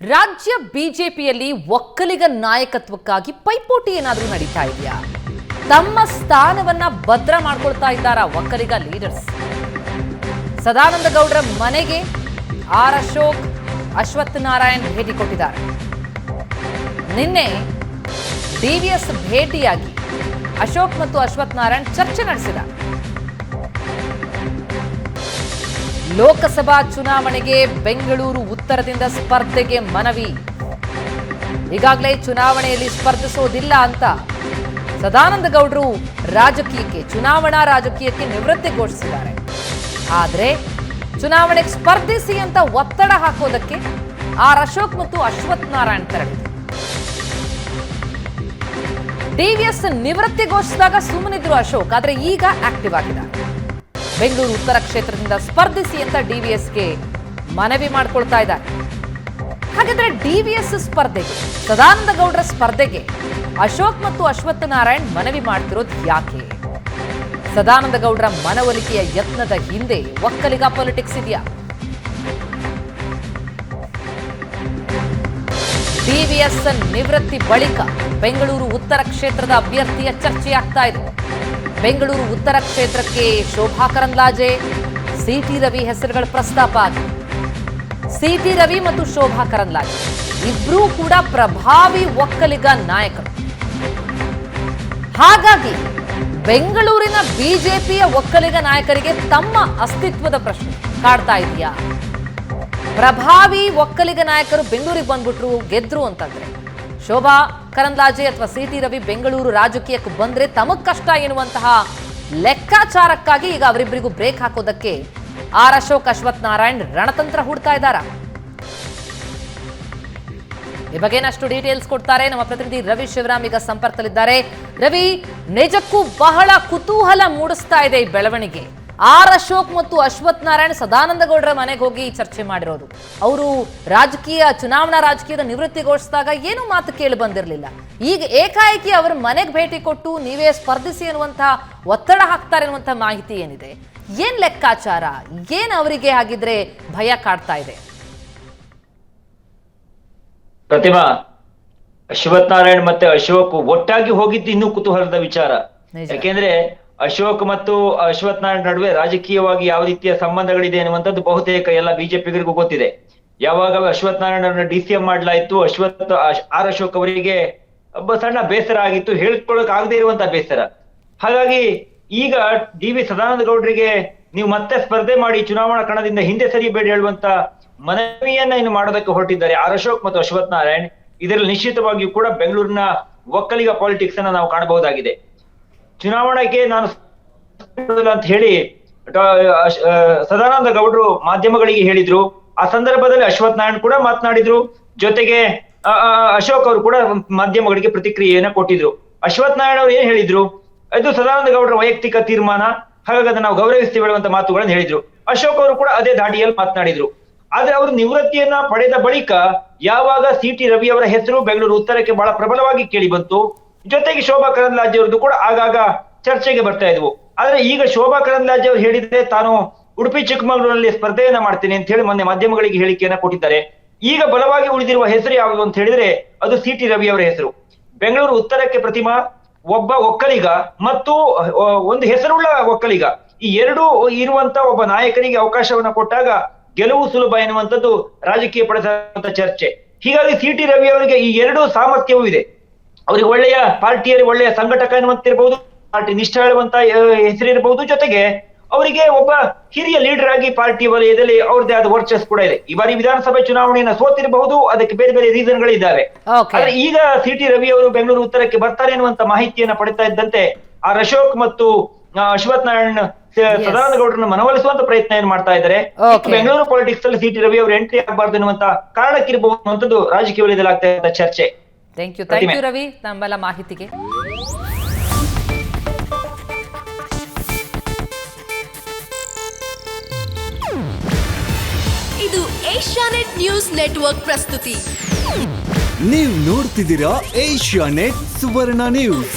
ರಾಜ್ಯ ಬಿಜೆಪಿಯಲ್ಲಿ ಒಕ್ಕಲಿಗ ನಾಯಕತ್ವಕ್ಕಾಗಿ ಪೈಪೋಟಿ ಏನಾದರೂ ನಡೀತಾ ಇದೆಯಾ? ತಮ್ಮ ಸ್ಥಾನವನ್ನ ಭದ್ರ ಮಾಡ್ಕೊಳ್ತಾ ಇದ್ದಾರ ಒಕ್ಕಲಿಗ ಲೀಡರ್ಸ್? ಸದಾನಂದ ಗೌಡರ ಮನೆಗೆ ಆರ್ ಅಶೋಕ್, ಅಶ್ವಥ್ ನಾರಾಯಣ್ ಭೇಟಿ ಕೊಟ್ಟಿದ್ದಾರೆ. ನಿನ್ನೆ ಡಿವಿಎಸ್ ಭೇಟಿಯಾಗಿ ಅಶೋಕ್ ಮತ್ತು ಅಶ್ವಥ್ ನಾರಾಯಣ್ ಚರ್ಚೆ ನಡೆಸಿದ್ದಾರೆ. ಲೋಕಸಭಾ ಚುನಾವಣೆಗೆ ಬೆಂಗಳೂರು ಉತ್ತರದಿಂದ ಸ್ಪರ್ಧೆಗೆ ಮನವಿ. ಈಗಾಗಲೇ ಚುನಾವಣೆಯಲ್ಲಿ ಸ್ಪರ್ಧಿಸೋದಿಲ್ಲ ಅಂತ ಸದಾನಂದ ಗೌಡರು ರಾಜಕೀಯಕ್ಕೆ, ಚುನಾವಣಾ ರಾಜಕೀಯಕ್ಕೆ ನಿವೃತ್ತಿ ಘೋಷಿಸಿದ್ದಾರೆ. ಆದರೆ ಚುನಾವಣೆಗೆ ಸ್ಪರ್ಧಿಸಿ ಅಂತ ಒತ್ತಡ ಹಾಕೋದಕ್ಕೆ ಆರ್ ಅಶೋಕ್ ಮತ್ತು ಅಶ್ವಥ್ ನಾರಾಯಣ್ ತೆರಳಿದೆ ಡಿವಿಎಸ್ ನಿವೃತ್ತಿ ಘೋಷಿಸಿದಾಗ ಸುಮ್ಮನಿದ್ರು ಅಶೋಕ್, ಆದರೆ ಈಗ ಆಕ್ಟಿವ್ ಆಗಿದ್ದಾರೆ. ಬೆಂಗಳೂರು ಉತ್ತರ ಕ್ಷೇತ್ರದಿಂದ ಸ್ಪರ್ಧಿಸಿ ಅಂತ ಡಿವಿಎಸ್ಗೆ ಮನವಿ ಮಾಡ್ಕೊಳ್ತಾ ಇದ್ದಾರೆ. ಹಾಗಾದ್ರೆ ಡಿವಿಎಸ್ ಸ್ಪರ್ಧೆಗೆ ಸದಾನಂದ ಗೌಡರ ಸ್ಪರ್ಧೆಗೆ ಅಶೋಕ್ ಮತ್ತು ಅಶ್ವತ್ಥ ನಾರಾಯಣ್ ಮನವಿ ಮಾಡ್ತಿರೋದು ಯಾಕೆ? ಸದಾನಂದ ಗೌಡರ ಮನವೊಲಿಕೆಯ ಯತ್ನದ ಹಿಂದೆ ಒಕ್ಕಲಿಗ ಪೊಲಿಟಿಕ್ಸ್ ಇದೆಯಾ? ಡಿವಿಎಸ್ ನಿವೃತ್ತಿ ಬಳಿಕ ಬೆಂಗಳೂರು ಉತ್ತರ ಕ್ಷೇತ್ರದ ಅಭ್ಯರ್ಥಿಯ ಚರ್ಚೆಯಾಗ್ತಾ ಇದೆ. ಬೆಂಗಳೂರು ಉತ್ತರ ಕ್ಷೇತ್ರಕ್ಕೆ ಶೋಭಾ ಕರಂದ್ಲಾಜೆ. ಸಿಟಿ ರವಿ ಹೆಸರುಗಳ ಪ್ರಸ್ತಾಪ ಸಿಟಿ ರವಿ ಮತ್ತು ಶೋಭಾ ಕರಂದ್ಲಾಜೆ. ಇಬ್ಬರೂ ಕೂಡ ಪ್ರಭಾವಿ ಒಕ್ಕಲಿಗ ನಾಯಕರು. ಹಾಗಾಗಿ ಬೆಂಗಳೂರಿನ ಬಿಜೆಪಿಯ ಒಕ್ಕಲಿಗ ನಾಯಕರಿಗೆ ತಮ್ಮ ಅಸ್ತಿತ್ವದ ಪ್ರಶ್ನೆ ಕಾಡ್ತಾ ಇದೆಯಾ? ಪ್ರಭಾವಿ ಒಕ್ಕಲಿಗ ನಾಯಕರು ಬೆಂಗಳೂರಿಗೆ ಬಂದ್ಬಿಟ್ರು, ಗೆದ್ರು ಅಂತಂದ್ರೆ. ಶೋಭಾ ಕರಂದ್ಲಾಜೆ ಅಥವಾ ಸಿ ಟಿ ರವಿ ಬೆಂಗಳೂರು ರಾಜಕೀಯಕ್ಕೆ ಬಂದ್ರೆ ತಮಗ್ ಕಷ್ಟ ಎನ್ನುವಂತಹ ಲೆಕ್ಕಾಚಾರಕ್ಕಾಗಿ ಈಗ ಅವರಿಬ್ಬರಿಗೂ ಬ್ರೇಕ್ ಹಾಕೋದಕ್ಕೆ ಆರ್ ಅಶೋಕ್, ಅಶ್ವಥ್ ನಾರಾಯಣ್ ರಣತಂತ್ರ ಹೂಡ್ತಾ ಇದ್ದಾರ? ಈ ಬಗ್ಗೆ ಅಷ್ಟು ಡೀಟೇಲ್ಸ್ ಕೊಡ್ತಾರೆ. ನಮ್ಮ ಪ್ರತಿನಿಧಿ ರವಿ ಶಿವರಾಮ್ ಈಗ ಸಂಪರ್ಕದಲ್ಲಿದ್ದಾರೆ. ರವಿ, ನಿಜಕ್ಕೂ ಬಹಳ ಕುತೂಹಲ ಮೂಡಿಸ್ತಾ ಇದೆ ಈ ಬೆಳವಣಿಗೆ. ಆರ್ ಅಶೋಕ್ ಮತ್ತು ಅಶ್ವಥ್ ನಾರಾಯಣ್ ಸದಾನಂದ ಗೌಡರ ಮನೆಗೆ ಹೋಗಿ ಚರ್ಚೆ ಮಾಡಿರೋದು. ಅವರು ರಾಜಕೀಯ ಚುನಾವಣಾ ರಾಜಕೀಯದ ನಿವೃತ್ತಿ ಘೋಷಿಸಿದಾಗ ಏನು ಮಾತು ಕೇಳಿ ಬಂದಿರಲಿಲ್ಲ. ಈಗ ಏಕಾಏಕಿ ಅವರ ಮನೆಗೆ ಭೇಟಿ ಕೊಟ್ಟು ನೀವೇ ಸ್ಪರ್ಧಿಸಿ ಅನ್ನುವಂತಹ ಒತ್ತಡ ಹಾಕ್ತಾರೆ ಅನ್ನುವಂಥ ಮಾಹಿತಿ ಏನಿದೆ? ಏನ್ ಲೆಕ್ಕಾಚಾರ? ಏನ್ ಅವರಿಗೆ ಹಾಗಿದ್ರೆ ಭಯ ಕಾಡ್ತಾ ಇದೆ? ಪ್ರತಿಮಾ ಅಶ್ವಥ್ ನಾರಾಯಣ್ ಮತ್ತೆ ಅಶೋಕ್ ಒಟ್ಟಾಗಿ ಹೋಗಿದ್ದು ಇನ್ನೂ ಕುತೂಹಲದ ವಿಚಾರ. ಯಾಕೆಂದ್ರೆ ಅಶೋಕ್ ಮತ್ತು ಅಶ್ವಥ್ ನಾರಾಯಣ್ ನಡುವೆ ರಾಜಕೀಯವಾಗಿ ಯಾವ ರೀತಿಯ ಸಂಬಂಧಗಳಿದೆ ಅನ್ನುವಂಥದ್ದು ಬಹುತೇಕ ಎಲ್ಲ ಬಿಜೆಪಿಗರಿಗೂ ಗೊತ್ತಿದೆ. ಯಾವಾಗ ಅಶ್ವಥ್ ನಾರಾಯಣ್ ಅವರನ್ನ ಡಿ ಸಿ ಎಂ ಮಾಡ್ಲಾಯ್ತು, ಅಶ್ವಥ್, ಅಶ್- ಆರ್ ಅಶೋಕ್ ಅವರಿಗೆ ಒಬ್ಬ ಸಣ್ಣ ಬೇಸರ ಆಗಿತ್ತು, ಹೇಳ್ಕೊಳಕ್ ಆಗದೆ ಇರುವಂತ ಬೇಸರ. ಹಾಗಾಗಿ ಈಗ ಡಿ ವಿ ಸದಾನಂದ ಗೌಡರಿಗೆ ನೀವು ಮತ್ತೆ ಸ್ಪರ್ಧೆ ಮಾಡಿ ಚುನಾವಣಾ ಕಣದಿಂದ ಹಿಂದೆ ಸರಿಬೇಡಿ ಹೇಳುವಂತ ಮನವಿಯನ್ನ ಇನ್ನು ಮಾಡೋದಕ್ಕೆ ಹೊರಟಿದ್ದಾರೆ ಆರ್ ಅಶೋಕ್ ಮತ್ತು ಅಶ್ವಥ್ ನಾರಾಯಣ್. ಇದರಲ್ಲಿ ನಿಶ್ಚಿತವಾಗಿಯೂ ಕೂಡ ಬೆಂಗಳೂರಿನ ಒಕ್ಕಲಿಗ ಪಾಲಿಟಿಕ್ಸ್ ಅನ್ನ ನಾವು ಕಾಣಬಹುದಾಗಿದೆ. ಚುನಾವಣೆಗೆ ನಾನು ಅಂತ ಹೇಳಿ ಸದಾನಂದ ಗೌಡರು ಮಾಧ್ಯಮಗಳಿಗೆ ಹೇಳಿದ್ರು. ಆ ಸಂದರ್ಭದಲ್ಲಿ ಅಶ್ವಥ್ ನಾರಾಯಣ್ ಕೂಡ ಮಾತನಾಡಿದ್ರು. ಜೊತೆಗೆ ಅಶೋಕ್ ಅವರು ಕೂಡ ಮಾಧ್ಯಮಗಳಿಗೆ ಪ್ರತಿಕ್ರಿಯೆಯನ್ನ ಕೊಟ್ಟಿದ್ರು. ಅಶ್ವಥ್ ನಾರಾಯಣ್ ಅವರು ಏನ್ ಹೇಳಿದ್ರು? ಇದು ಸದಾನಂದ ಗೌಡರ ವೈಯಕ್ತಿಕ ತೀರ್ಮಾನ. ಹಾಗಾಗಿ ನಾವು ಗೌರವಿಸ್ತೀವಿ ಹೇಳುವಂತ ಮಾತುಗಳನ್ನು ಹೇಳಿದ್ರು. ಅಶೋಕ್ ಅವರು ಕೂಡ ಅದೇ ದಾಟಿಯಲ್ಲಿ ಮಾತನಾಡಿದ್ರು. ಆದ್ರೆ ಅವರು ನಿವೃತ್ತಿಯನ್ನ ಪಡೆದ ಬಳಿಕ ಯಾವಾಗ ಸಿ ಟಿ ರವಿ ಅವರ ಹೆಸರು ಬೆಂಗಳೂರು ಉತ್ತರಕ್ಕೆ ಬಹಳ ಪ್ರಬಲವಾಗಿ ಕೇಳಿ ಬಂತು ಜೊತೆಗೆ ಶೋಭಾ ಕರಂದ್ಲಾಜೆ ಅವರದ್ದು ಕೂಡ ಆಗಾಗ ಚರ್ಚೆಗೆ ಬರ್ತಾ ಇದ್ವು. ಆದ್ರೆ ಈಗ ಶೋಭಾ ಕರಂದ್ಲಾಜೆ ಅವರು ಹೇಳಿದ್ರೆ ತಾನು ಉಡುಪಿ ಚಿಕ್ಕಮಗಳೂರಲ್ಲಿ ಸ್ಪರ್ಧೆಯನ್ನ ಮಾಡ್ತೀನಿ ಅಂತ ಹೇಳಿ ಮೊನ್ನೆ ಮಾಧ್ಯಮಗಳಿಗೆ ಹೇಳಿಕೆಯನ್ನ ಕೊಟ್ಟಿದ್ದಾರೆ. ಈಗ ಬಲವಾಗಿ ಉಳಿದಿರುವ ಹೆಸರು ಯಾವುದು ಅಂತ ಹೇಳಿದ್ರೆ ಅದು ಸಿ ಟಿ ರವಿ ಅವರ ಹೆಸರು. ಬೆಂಗಳೂರು ಉತ್ತರಕ್ಕೆ ಪ್ರತಿಮಾ, ಒಬ್ಬ ಒಕ್ಕಲಿಗ ಮತ್ತು ಒಂದು ಹೆಸರುಳ್ಳ ಒಕ್ಕಲಿಗ. ಈ ಎರಡು ಇರುವಂತ ಒಬ್ಬ ನಾಯಕನಿಗೆ ಅವಕಾಶವನ್ನ ಕೊಟ್ಟಾಗ ಗೆಲುವು ಸುಲಭ ಎನ್ನುವಂಥದ್ದು ರಾಜಕೀಯ ಪಡೆದ ಚರ್ಚೆ. ಹೀಗಾಗಿ ಸಿ ಟಿ ರವಿ ಅವರಿಗೆ ಈ ಎರಡು ಸಾಮರ್ಥ್ಯವೂ ಇದೆ. ಅವರಿಗೆ ಒಳ್ಳೆಯ ಪಾರ್ಟಿಯಲ್ಲಿ ಒಳ್ಳೆಯ ಸಂಘಟಕ ಎನ್ನುವಂತಿರಬಹುದು ಪಾರ್ಟಿ ನಿಷ್ಠ ಹೇಳುವಂತ ಹೆಸರಿರಬಹುದು ಜೊತೆಗೆ ಅವರಿಗೆ ಒಬ್ಬ ಹಿರಿಯ ಲೀಡರ್ ಆಗಿ ಪಾರ್ಟಿ ವಲಯದಲ್ಲಿ ಅವ್ರದ್ದೇ ಆದ ವರ್ಚಸ್ ಕೂಡ ಇದೆ. ಈ ಬಾರಿ ವಿಧಾನಸಭೆ ಚುನಾವಣೆಯನ್ನ ಸೋತಿರಬಹುದು ಅದಕ್ಕೆ ಬೇರೆ ಬೇರೆ ರೀಸನ್ ಗಳಿದ್ದಾವೆ ಆದ್ರೆ ಈಗ ಸಿ ಟಿ ರವಿ ಅವರು ಬೆಂಗಳೂರು ಉತ್ತರಕ್ಕೆ ಬರ್ತಾರೆ ಅನ್ನುವಂತ ಮಾಹಿತಿಯನ್ನ ಪಡಿತಾ ಇದ್ದಂತೆ ಆ ಅಶೋಕ್ ಮತ್ತು ಆ, ಅಶ್ವಥ್ ನಾರಾಯಣ್ ಸ- ಸದಾನಂದ ಗೌಡರನ್ನ ಮನವೊಲಿಸುವಂತ ಪ್ರಯತ್ನ ಏನ್ ಮಾಡ್ತಾ ಇದ್ದಾರೆ? ಬೆಂಗಳೂರು ಪಾಲಿಟಿಕ್ಸ್ ಅಲ್ಲಿ ಸಿ ಟಿ ರವಿ ಅವರು ಎಂಟ್ರಿ ಆಗಬಾರ್ದು ಎನ್ನುವಂತ ಕಾರಣಕ್ಕಿರಬಹುದು ಅನ್ನುವಂಥದ್ದು ರಾಜಕೀಯ ವಲಯದಲ್ಲಿ ಆಗ್ತಾ ಇರುವಂತ ಚರ್ಚೆ. Thank you thank you Ravi ನಮ್ಮೆಲ್ಲ ಮಾಹಿತಿಗೆ. ಇದು ಏಷ್ಯಾನೆಟ್ ನ್ಯೂಸ್ ನೆಟ್ವರ್ಕ್ ಪ್ರಸ್ತುತಿ. ನೀವು ನೋಡ್ತಿದ್ದೀರಾ ಏಷ್ಯಾ ನೆಟ್ ಸುವರ್ಣ ನ್ಯೂಸ್.